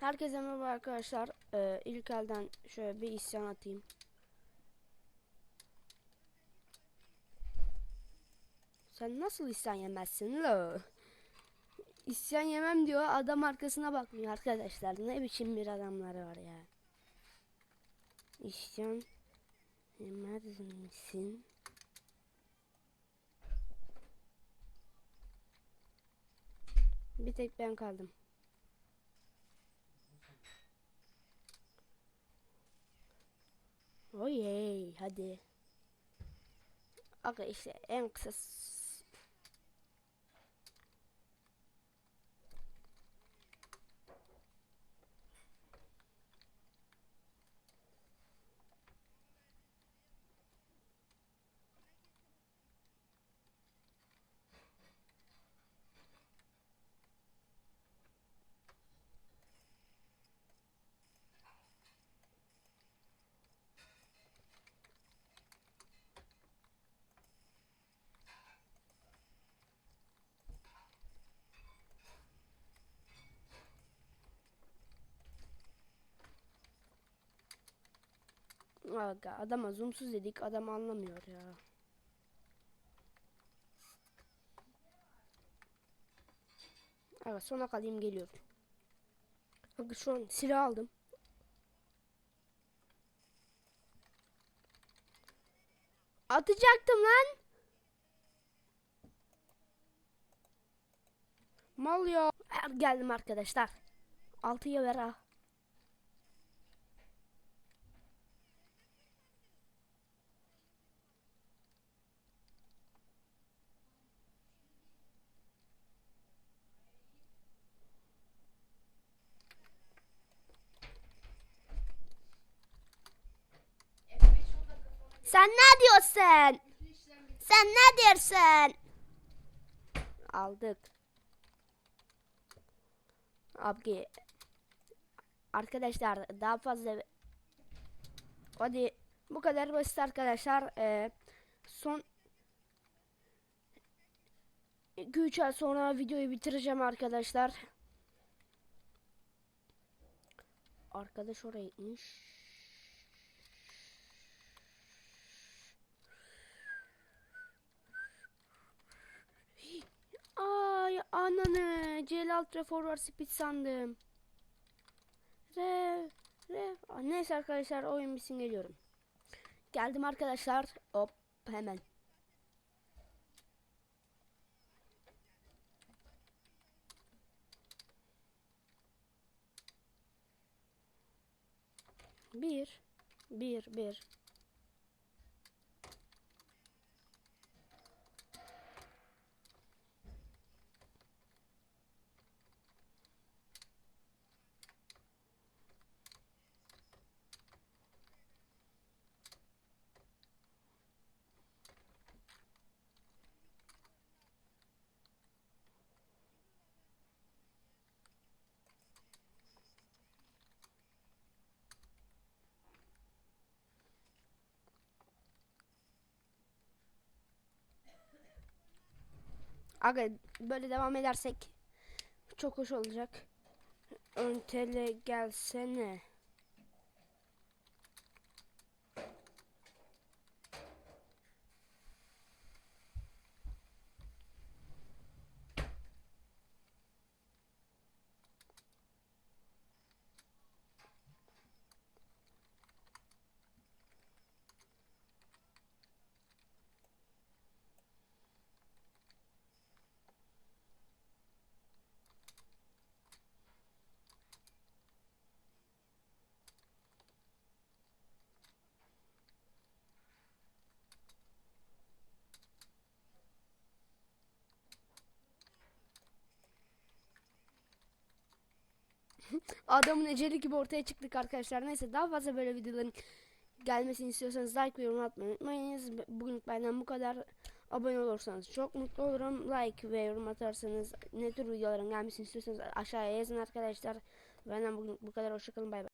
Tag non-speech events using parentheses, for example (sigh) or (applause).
Herkese merhaba arkadaşlar. Ee, ilk elden şöyle bir isyan atayım. Sen nasıl isyan yemezsin lo? İsyan yemem diyor. Adam arkasına bakmıyor arkadaşlar. Ne biçim bir adamları var ya. İsyan yemez misin? Bir tek ben kaldım. Oyey hadi. Aga işte en kısa Aga adama zoomsuz dedik adam anlamıyor ya. Aga sona kalayım geliyorum. Aga şu an silah aldım. Atacaktım lan. Mal ya. Geldim arkadaşlar. Altıya ver ha. Sen ne diyorsun? Sen ne diyorsun? Aldık. Abi arkadaşlar daha fazla hadi bu kadar basit arkadaşlar Ee, son 2-3 ay sonra videoyu bitireceğim arkadaşlar arkadaş oraya gitmiş Ay ananı Celal Forward Speed sandım. Re re Aa, neyse arkadaşlar oyun bitsin geliyorum. Geldim arkadaşlar. Hop hemen. Bir, bir, bir. Aga böyle devam edersek çok hoş olacak. Öntele gelsene. (laughs) Adamın eceli gibi ortaya çıktık arkadaşlar. Neyse daha fazla böyle videoların gelmesini istiyorsanız like ve yorum atmayı unutmayınız. Bugün benden bu kadar. Abone olursanız çok mutlu olurum. Like ve yorum atarsanız ne tür videoların gelmesini istiyorsanız aşağıya yazın arkadaşlar. Benden bugün bu kadar. Hoşçakalın. Bay bay.